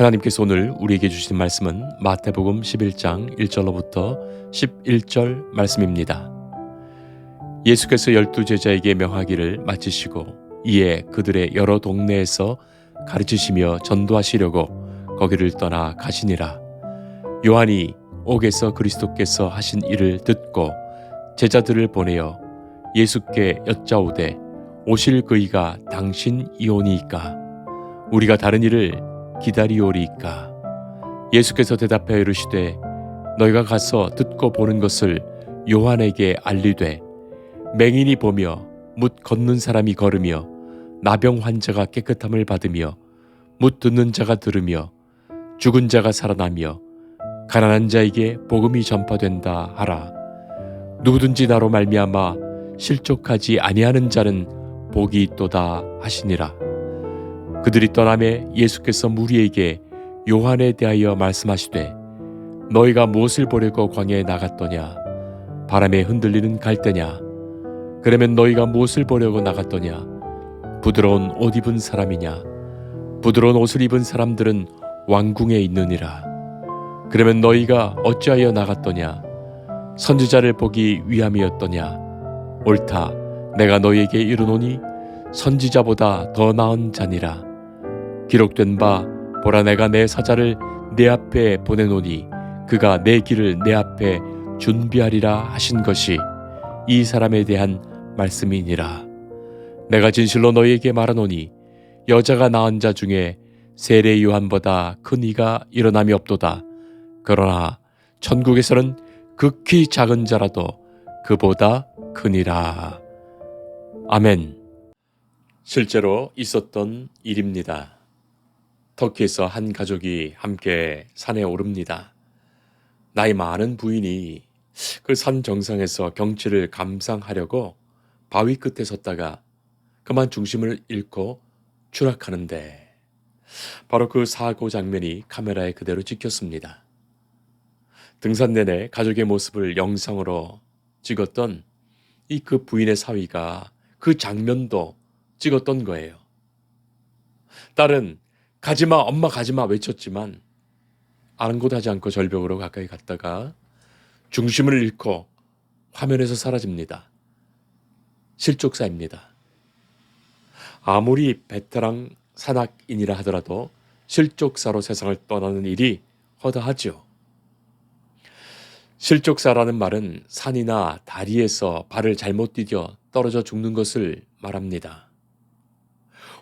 하나님께서 오늘 우리에게 주신 말씀은 마태복음 11장 1절로부터 11절 말씀입니다. 예수께서 열두 제자에게 명하기를 마치시고 이에 그들의 여러 동네에서 가르치시며 전도하시려고 거기를 떠나 가시니라. 요한이 옥에서 그리스도께서 하신 일을 듣고 제자들을 보내어 예수께 여짜오되 오실 그이가 당신 이오니이까 우리가 다른 일을 기다리오리이까? 예수께서 대답하여 이르시되 너희가 가서 듣고 보는 것을 요한에게 알리되 맹인이 보며 묻 걷는 사람이 걸으며 나병 환자가 깨끗함을 받으며 묻 듣는 자가 들으며 죽은 자가 살아나며 가난한 자에게 복음이 전파된다 하라. 누구든지 나로 말미암아 실족하지 아니하는 자는 복이 있도다 하시니라 그들이 떠남에 예수께서 무리에게 요한에 대하여 말씀하시되 너희가 무엇을 보려고 광야에 나갔더냐? 바람에 흔들리는 갈대냐? 그러면 너희가 무엇을 보려고 나갔더냐? 부드러운 옷 입은 사람이냐? 부드러운 옷을 입은 사람들은 왕궁에 있느니라. 그러면 너희가 어찌하여 나갔더냐? 선지자를 보기 위함이었더냐? 옳다. 내가 너희에게 이르노니 선지자보다 더 나은 자니라 기록된 바 보라 내가 내 사자를 내 앞에 보내노니 그가 내 길을 내 앞에 준비하리라 하신 것이 이 사람에 대한 말씀이니라. 내가 진실로 너희에게 말하노니 여자가 낳은 자 중에 세례 요한보다 큰 이가 일어남이 없도다. 그러나 천국에서는 극히 작은 자라도 그보다 크니라. 아멘. 실제로 있었던 일입니다. 터키에서 한 가족이 함께 산에 오릅니다. 나이 많은 부인이 그 산 정상에서 경치를 감상하려고 바위 끝에 섰다가 그만 중심을 잃고 추락하는데 바로 그 사고 장면이 카메라에 그대로 찍혔습니다. 등산 내내 가족의 모습을 영상으로 찍었던 이 그 부인의 사위가 그 장면도 찍었던 거예요. 딸은 가지마, 엄마 가지마 외쳤지만 아랑곳하지 않고 절벽으로 가까이 갔다가 중심을 잃고 화면에서 사라집니다. 실족사입니다. 아무리 베테랑 산악인이라 하더라도 실족사로 세상을 떠나는 일이 허다하죠. 실족사라는 말은 산이나 다리에서 발을 잘못 디뎌 떨어져 죽는 것을 말합니다.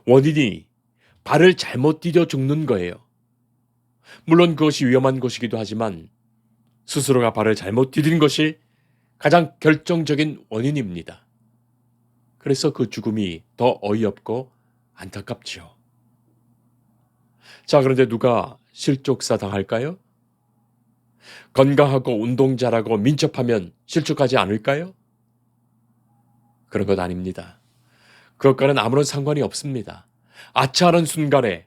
원인이 발을 잘못 디뎌 죽는 거예요. 물론 그것이 위험한 것이기도 하지만 스스로가 발을 잘못 디딘 것이 가장 결정적인 원인입니다. 그래서 그 죽음이 더 어이없고 안타깝지요. 자, 그런데 누가 실족사 당할까요? 건강하고 운동 잘하고 민첩하면 실족하지 않을까요? 그런 것 아닙니다. 그것과는 아무런 상관이 없습니다. 아차하는 순간에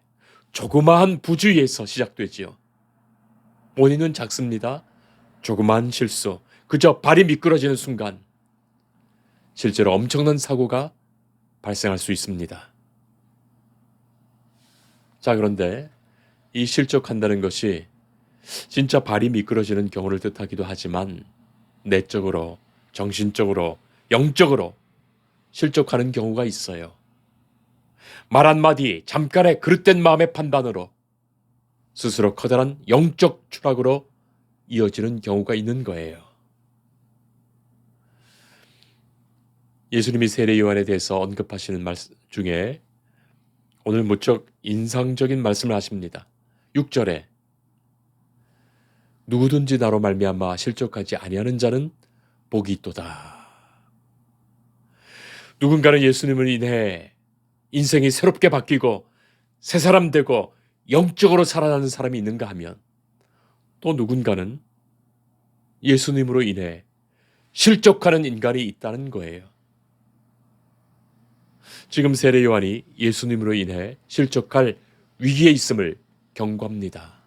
조그마한 부주의에서 시작되지요. 원인은 작습니다. 조그마한 실수, 그저 발이 미끄러지는 순간 실제로 엄청난 사고가 발생할 수 있습니다. 자, 그런데 이 실족한다는 것이 진짜 발이 미끄러지는 경우를 뜻하기도 하지만 내적으로, 정신적으로, 영적으로 실족하는 경우가 있어요. 말 한마디, 잠깐의 그릇된 마음의 판단으로 스스로 커다란 영적 추락으로 이어지는 경우가 있는 거예요. 예수님이 세례 요한에 대해서 언급하시는 말씀 중에 오늘 무척 인상적인 말씀을 하십니다. 6절에 누구든지 나로 말미암아 실족하지 아니하는 자는 복이 있도다. 누군가는 예수님을 인해 인생이 새롭게 바뀌고 새 사람 되고 영적으로 살아나는 사람이 있는가 하면 또 누군가는 예수님으로 인해 실족하는 인간이 있다는 거예요. 지금 세례 요한이 예수님으로 인해 실족할 위기에 있음을 경고합니다.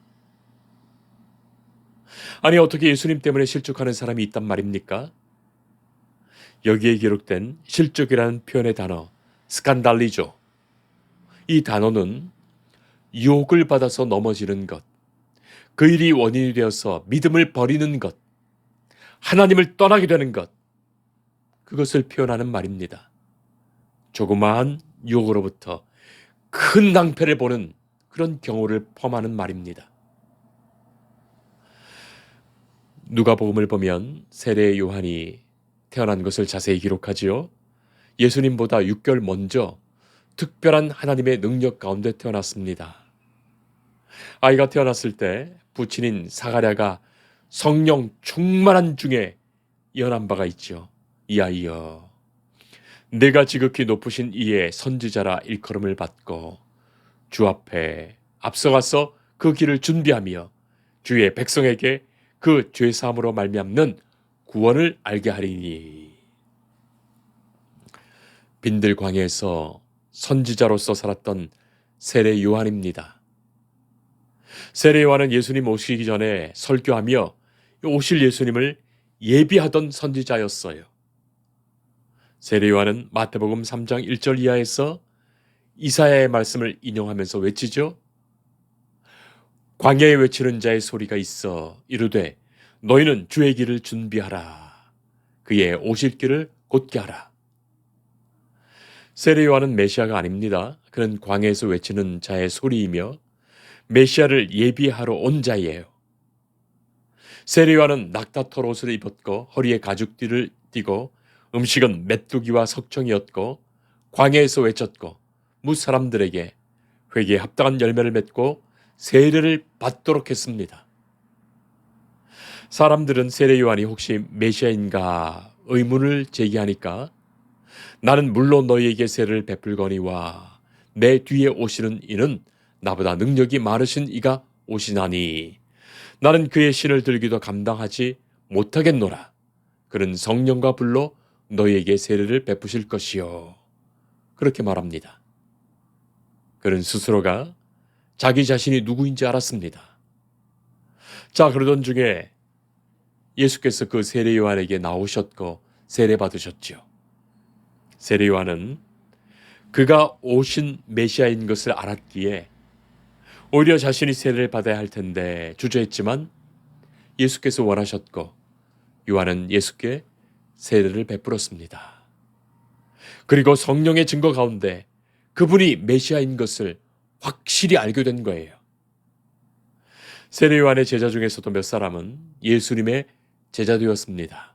아니 어떻게 예수님 때문에 실족하는 사람이 있단 말입니까? 여기에 기록된 실족이라는 표현의 단어 스칸달리죠. 이 단어는 유혹을 받아서 넘어지는 것, 그 일이 원인이 되어서 믿음을 버리는 것, 하나님을 떠나게 되는 것, 그것을 표현하는 말입니다. 조그마한 유혹으로부터 큰 낭패를 보는 그런 경우를 포함하는 말입니다. 누가복음을 보면 세례 요한이 태어난 것을 자세히 기록하지요. 예수님보다 6개월 먼저 특별한 하나님의 능력 가운데 태어났습니다. 아이가 태어났을 때 부친인 사가랴가 성령 충만한 중에 연한 바가 있죠. 이 아이여, 내가 지극히 높으신 이의 선지자라 일컬음을 받고 주 앞에 앞서가서 그 길을 준비하며 주의 백성에게 그 죄사함으로 말미암는 구원을 알게 하리니 빈들 광야에서 선지자로서 살았던 세례 요한입니다. 세례 요한은 예수님 오시기 전에 설교하며 오실 예수님을 예비하던 선지자였어요. 세례 요한은 마태복음 3장 1절 이하에서 이사야의 말씀을 인용하면서 외치죠. 광야에 외치는 자의 소리가 있어 이르되 너희는 주의 길을 준비하라. 그의 오실 길을 곧게 하라. 세례 요한은 메시아가 아닙니다. 그는 광야에서 외치는 자의 소리이며 메시아를 예비하러 온 자예요. 세례 요한은 낙타털 옷을 입었고 허리에 가죽띠를 띠고 음식은 메뚜기와 석청이었고 광야에서 외쳤고 무 사람들에게 회개에 합당한 열매를 맺고 세례를 받도록 했습니다. 사람들은 세례 요한이 혹시 메시아인가 의문을 제기하니까 나는 물론 너희에게 세례를 베풀거니와 내 뒤에 오시는 이는 나보다 능력이 많으신 이가 오시나니 나는 그의 신을 들기도 감당하지 못하겠노라. 그는 성령과 불로 너희에게 세례를 베푸실 것이요. 그렇게 말합니다. 그는 스스로가 자기 자신이 누구인지 알았습니다. 자, 그러던 중에 예수께서 그 세례 요한에게 나오셨고 세례 받으셨지요. 세례 요한은 그가 오신 메시아인 것을 알았기에 오히려 자신이 세례를 받아야 할 텐데 주저했지만 예수께서 원하셨고 요한은 예수께 세례를 베풀었습니다. 그리고 성령의 증거 가운데 그분이 메시아인 것을 확실히 알게 된 거예요. 세례 요한의 제자 중에서도 몇 사람은 예수님의 제자 되었습니다.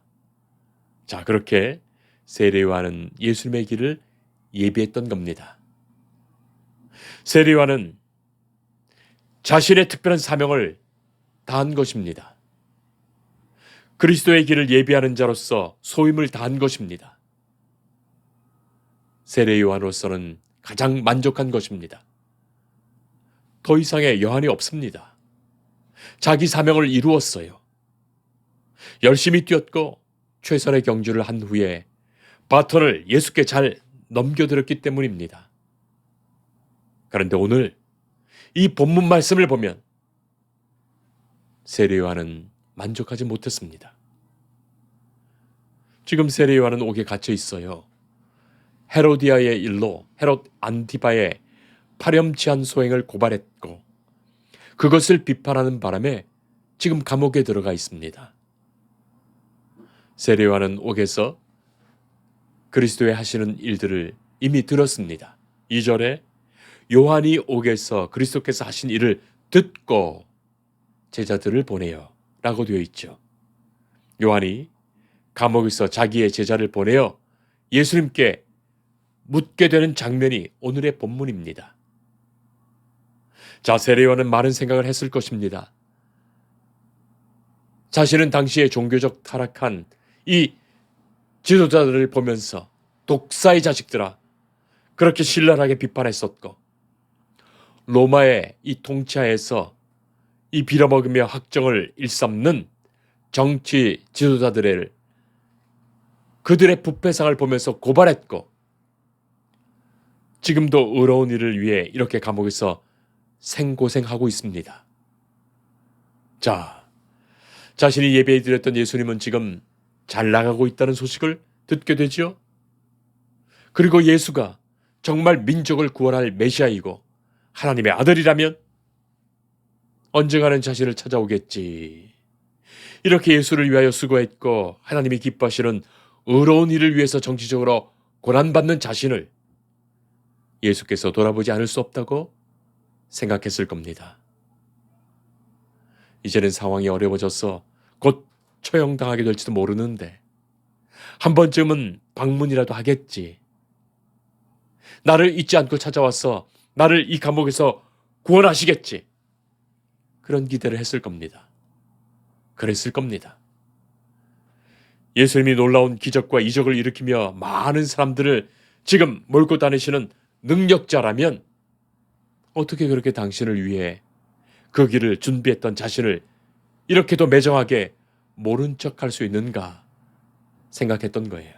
자, 그렇게 세례 요한은 예수님의 길을 예비했던 겁니다. 세례 요한은 자신의 특별한 사명을 다한 것입니다. 그리스도의 길을 예비하는 자로서 소임을 다한 것입니다. 세례 요한으로서는 가장 만족한 것입니다. 더 이상의 여한이 없습니다. 자기 사명을 이루었어요. 열심히 뛰었고 최선의 경주를 한 후에 바톤을 예수께 잘 넘겨드렸기 때문입니다. 그런데 오늘 이 본문 말씀을 보면 세례요한은 만족하지 못했습니다. 지금 세례요한은 옥에 갇혀 있어요. 헤로디아의 일로 헤롯 안티바의 파렴치한 소행을 고발했고 그것을 비판하는 바람에 지금 감옥에 들어가 있습니다. 세례요한은 옥에서 그리스도의 하시는 일들을 이미 들었습니다. 2절에 요한이 옥에서 그리스도께서 하신 일을 듣고 제자들을 보내요. 라고 되어 있죠. 요한이 감옥에서 자기의 제자를 보내어 예수님께 묻게 되는 장면이 오늘의 본문입니다. 자, 세례요한은 많은 생각을 했을 것입니다. 자신은 당시에 종교적 타락한 이 지도자들을 보면서 독사의 자식들아 그렇게 신랄하게 비판했었고 로마의 이 통치하에서 이 빌어먹으며 학정을 일삼는 정치 지도자들을 그들의 부패상을 보면서 고발했고 지금도 의로운 일을 위해 이렇게 감옥에서 생고생하고 있습니다. 자, 자신이 예배해 드렸던 예수님은 지금 잘 나가고 있다는 소식을 듣게 되지요. 그리고 예수가 정말 민족을 구원할 메시아이고 하나님의 아들이라면 언젠가는 자신을 찾아오겠지. 이렇게 예수를 위하여 수고했고 하나님이 기뻐하시는 의로운 일을 위해서 정치적으로 고난받는 자신을 예수께서 돌아보지 않을 수 없다고 생각했을 겁니다. 이제는 상황이 어려워져서 곧 처형당하게 될지도 모르는데 한 번쯤은 방문이라도 하겠지. 나를 잊지 않고 찾아와서 나를 이 감옥에서 구원하시겠지. 그런 기대를 했을 겁니다. 그랬을 겁니다. 예수님이 놀라운 기적과 이적을 일으키며 많은 사람들을 지금 몰고 다니시는 능력자라면 어떻게 그렇게 당신을 위해 그 길을 준비했던 자신을 이렇게도 매정하게 모른 척 할 수 있는가 생각했던 거예요.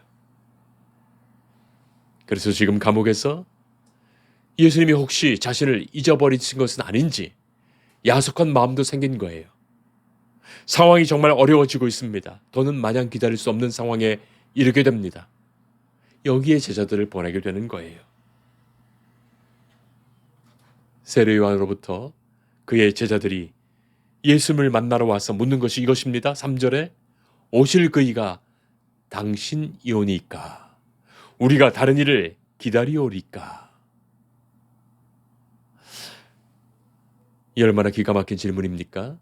그래서 지금 감옥에서 예수님이 혹시 자신을 잊어버리신 것은 아닌지 야속한 마음도 생긴 거예요. 상황이 정말 어려워지고 있습니다. 더는 마냥 기다릴 수 없는 상황에 이르게 됩니다. 여기에 제자들을 보내게 되는 거예요. 세례 요한으로부터 그의 제자들이 예수님을 만나러 와서 묻는 것이 이것입니다. 3절에 오실 그이가 당신이오니까 우리가 다른 일을 기다리오리까 이 얼마나 기가 막힌 질문입니까?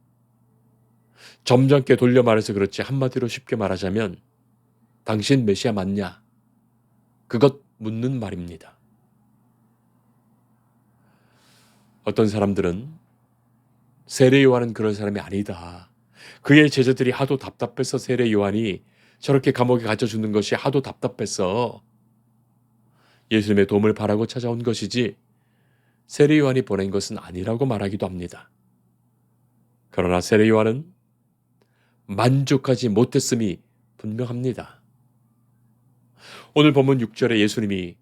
점잖게 돌려 말해서 그렇지 한마디로 쉽게 말하자면 당신 메시아 맞냐? 그것 묻는 말입니다. 어떤 사람들은 세례 요한은 그런 사람이 아니다. 그의 제자들이 하도 답답해서 세례 요한이 저렇게 감옥에 갇혀 주는 것이 하도 답답해서 예수님의 도움을 바라고 찾아온 것이지 세례 요한이 보낸 것은 아니라고 말하기도 합니다. 그러나 세례 요한은 만족하지 못했음이 분명합니다. 오늘 본문 6절에 예수님이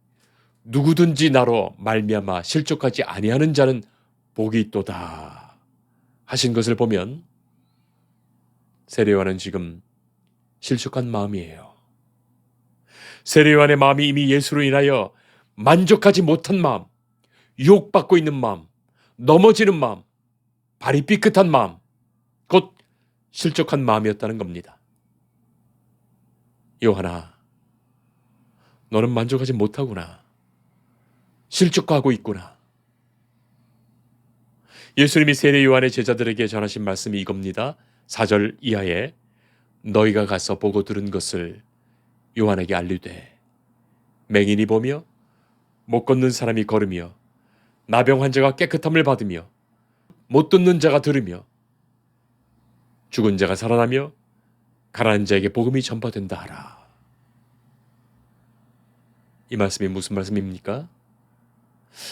누구든지 나로 말미암아 실족하지 아니하는 자는 복이 있도다 하신 것을 보면 세례요한은 지금 실족한 마음이에요. 세례요한의 마음이 이미 예수로 인하여 만족하지 못한 마음, 유혹받고 있는 마음, 넘어지는 마음, 발이 삐끗한 마음, 곧 실족한 마음이었다는 겁니다. 요한아, 너는 만족하지 못하구나. 실족하고 있구나. 예수님이 세례 요한의 제자들에게 전하신 말씀이 이겁니다. 4절 이하에 너희가 가서 보고 들은 것을 요한에게 알리되 맹인이 보며 못 걷는 사람이 걸으며 나병 환자가 깨끗함을 받으며 못 듣는 자가 들으며 죽은 자가 살아나며 가라앉은 자에게 복음이 전파된다 하라. 이 말씀이 무슨 말씀입니까?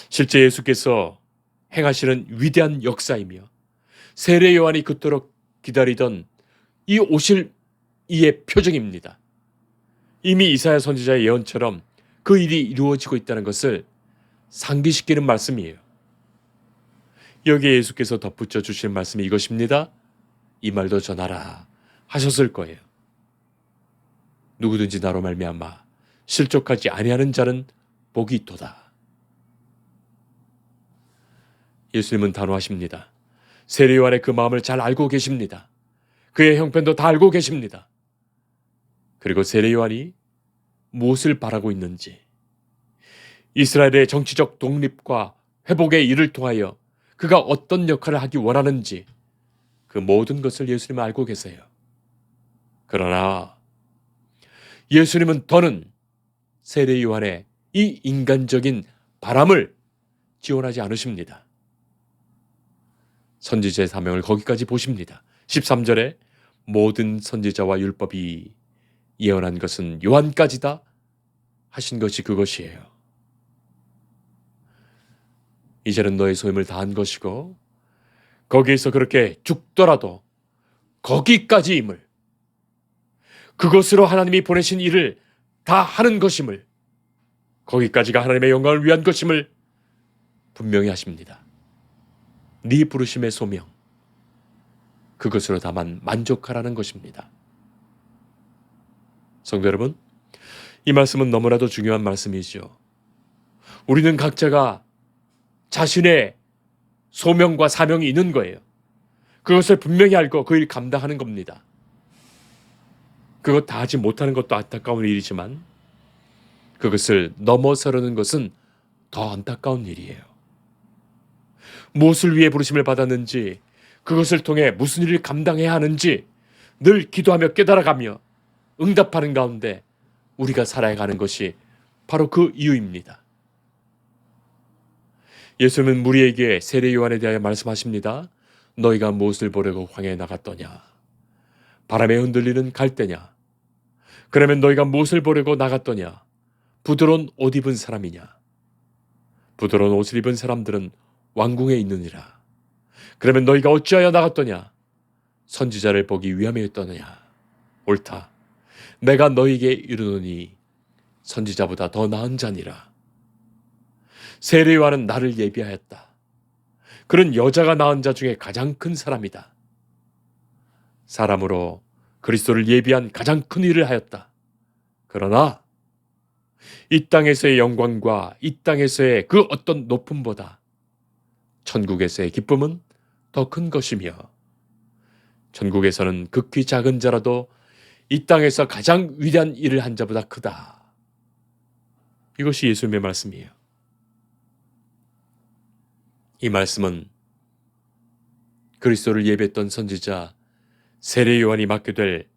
실제 예수께서 행하시는 위대한 역사이며 세례 요한이 그토록 기다리던 이 오실 이의 표정입니다. 이미 이사야 선지자의 예언처럼 그 일이 이루어지고 있다는 것을 상기시키는 말씀이에요. 여기에 예수께서 덧붙여 주신 말씀이 이것입니다. 이 말도 전하라 하셨을 거예요. 누구든지 나로 말미암아 실족하지 아니하는 자는 복이 있도다. 예수님은 단호하십니다. 세례요한의 그 마음을 잘 알고 계십니다. 그의 형편도 다 알고 계십니다. 그리고 세례요한이 무엇을 바라고 있는지, 이스라엘의 정치적 독립과 회복의 일을 통하여 그가 어떤 역할을 하기 원하는지 그 모든 것을 예수님은 알고 계세요. 그러나 예수님은 더는 세례 요한의 이 인간적인 바람을 지원하지 않으십니다. 선지자의 사명을 거기까지 보십니다. 13절에 모든 선지자와 율법이 예언한 것은 요한까지다 하신 것이 그것이에요. 이제는 너의 소임을 다한 것이고 거기에서 그렇게 죽더라도 거기까지임을 그것으로 하나님이 보내신 일을 다 하는 것임을 거기까지가 하나님의 영광을 위한 것임을 분명히 하십니다. 네 부르심의 소명 그것으로 다만 만족하라는 것입니다. 성도 여러분, 이 말씀은 너무나도 중요한 말씀이죠. 우리는 각자가 자신의 소명과 사명이 있는 거예요. 그것을 분명히 알고 그 일 감당하는 겁니다. 그것 다 하지 못하는 것도 안타까운 일이지만 그것을 넘어서려는 것은 더 안타까운 일이에요. 무엇을 위해 부르심을 받았는지 그것을 통해 무슨 일을 감당해야 하는지 늘 기도하며 깨달아가며 응답하는 가운데 우리가 살아가는 것이 바로 그 이유입니다. 예수님은 무리에게 세례 요한에 대하여 말씀하십니다. 너희가 무엇을 보려고 황해에 나갔더냐? 바람에 흔들리는 갈대냐? 그러면 너희가 무엇을 보려고 나갔더냐? 부드러운 옷 입은 사람이냐? 부드러운 옷을 입은 사람들은 왕궁에 있느니라. 그러면 너희가 어찌하여 나갔더냐? 선지자를 보기 위함이었더냐? 옳다. 내가 너희에게 이르노니 선지자보다 더 나은 자니라. 세례요한은 나를 예비하였다. 그는 여자가 낳은 자 중에 가장 큰 사람이다. 사람으로 그리스도를 예비한 가장 큰 일을 하였다. 그러나 이 땅에서의 영광과 이 땅에서의 그 어떤 높음보다 천국에서의 기쁨은 더 큰 것이며 천국에서는 극히 작은 자라도 이 땅에서 가장 위대한 일을 한 자보다 크다. 이것이 예수님의 말씀이에요. 이 말씀은 그리스도를 예배했던 선지자 세례 요한이 맡게 될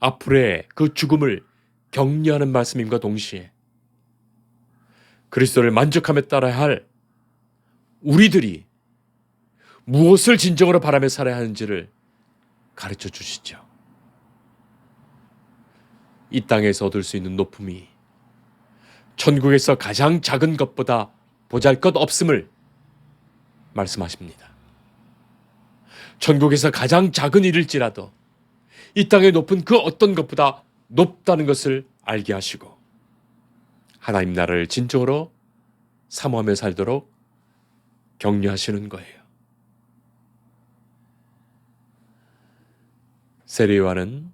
앞으로의 그 죽음을 격려하는 말씀임과 동시에 그리스도를 만족함에 따라야 할 우리들이 무엇을 진정으로 바라며 살아야 하는지를 가르쳐 주시죠. 이 땅에서 얻을 수 있는 높음이 천국에서 가장 작은 것보다 보잘 것 없음을 말씀하십니다. 천국에서 가장 작은 일일지라도 이 땅에 높은 그 어떤 것보다 높다는 것을 알게 하시고 하나님 나라를 진정으로 사모하며 살도록 격려하시는 거예요. 세례요한은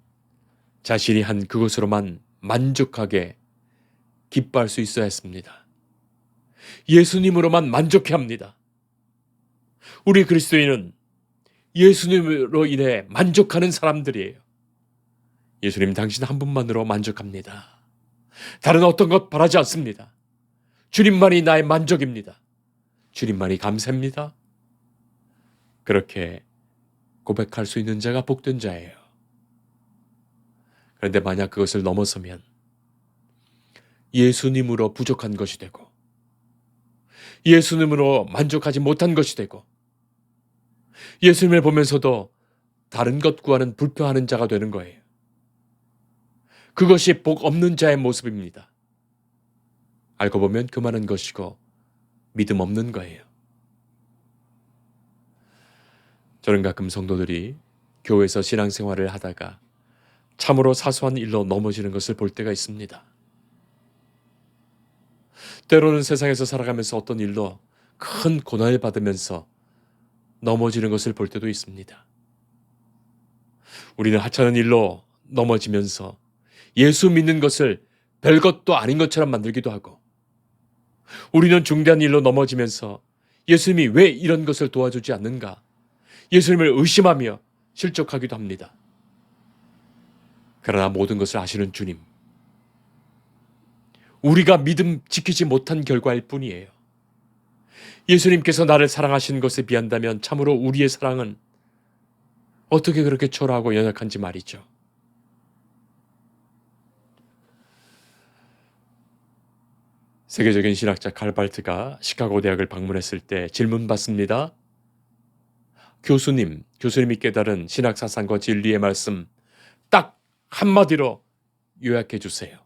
자신이 한 그것으로만 만족하게 기뻐할 수 있어야 했습니다. 예수님으로만 만족해 합니다. 우리 그리스도인은 예수님으로 인해 만족하는 사람들이에요. 예수님 당신 한 분만으로 만족합니다. 다른 어떤 것 바라지 않습니다. 주님만이 나의 만족입니다. 주님만이 감사합니다. 그렇게 고백할 수 있는 자가 복된 자예요. 그런데 만약 그것을 넘어서면 예수님으로 부족한 것이 되고 예수님으로 만족하지 못한 것이 되고 예수님을 보면서도 다른 것 구하는 불평하는 자가 되는 거예요. 그것이 복 없는 자의 모습입니다. 알고 보면 그만한 것이고 믿음 없는 거예요. 저는 가끔 성도들이 교회에서 신앙생활을 하다가 참으로 사소한 일로 넘어지는 것을 볼 때가 있습니다. 때로는 세상에서 살아가면서 어떤 일로 큰 고난을 받으면서 넘어지는 것을 볼 때도 있습니다. 우리는 하찮은 일로 넘어지면서 예수 믿는 것을 별것도 아닌 것처럼 만들기도 하고 우리는 중대한 일로 넘어지면서 예수님이 왜 이런 것을 도와주지 않는가 예수님을 의심하며 실족하기도 합니다. 그러나 모든 것을 아시는 주님 우리가 믿음 지키지 못한 결과일 뿐이에요. 예수님께서 나를 사랑하신 것에 비한다면 참으로 우리의 사랑은 어떻게 그렇게 초라하고 연약한지 말이죠. 세계적인 신학자 칼발트가 시카고 대학을 방문했을 때 질문 받습니다. 교수님, 교수님이 깨달은 신학 사상과 진리의 말씀 딱 한마디로 요약해 주세요.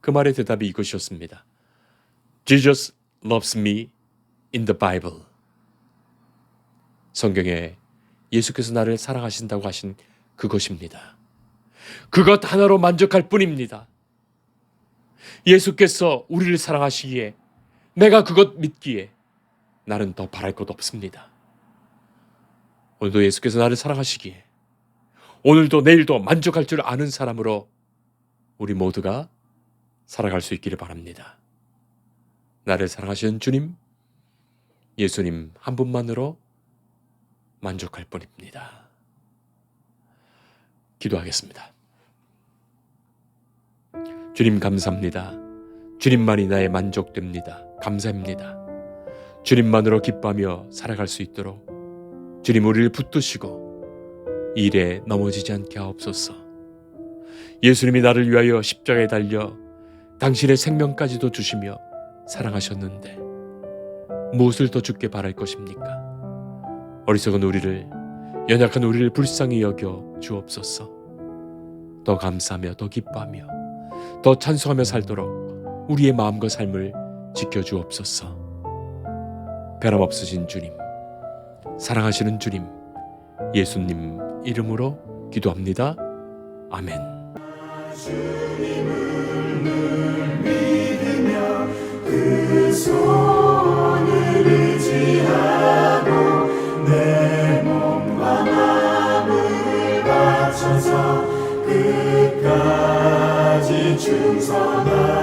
그 말의 대답이 이것이었습니다. Jesus loves me in the Bible. 성경에 예수께서 나를 사랑하신다고 하신 그것입니다. 그것 하나로 만족할 뿐입니다. 예수께서 우리를 사랑하시기에 내가 그것 믿기에 나는 더 바랄 것 없습니다. 오늘도 예수께서 나를 사랑하시기에 오늘도 내일도 만족할 줄 아는 사람으로 우리 모두가 살아갈 수 있기를 바랍니다. 나를 사랑하시는 주님, 예수님 한 분만으로 만족할 뿐입니다. 기도하겠습니다. 주님 감사합니다. 주님만이 나의 만족됩니다. 감사합니다. 주님만으로 기뻐하며 살아갈 수 있도록 주님 우리를 붙드시고 일에 넘어지지 않게 하옵소서. 예수님이 나를 위하여 십자가에 달려 당신의 생명까지도 주시며 사랑하셨는데 무엇을 더 죽게 바랄 것입니까? 어리석은 우리를 연약한 우리를 불쌍히 여겨 주옵소서. 더 감사하며 더 기뻐하며 더 찬송하며 살도록 우리의 마음과 삶을 지켜 주옵소서. 변함없으신 주님, 사랑하시는 주님, 예수님 이름으로 기도합니다. 아멘. 충성하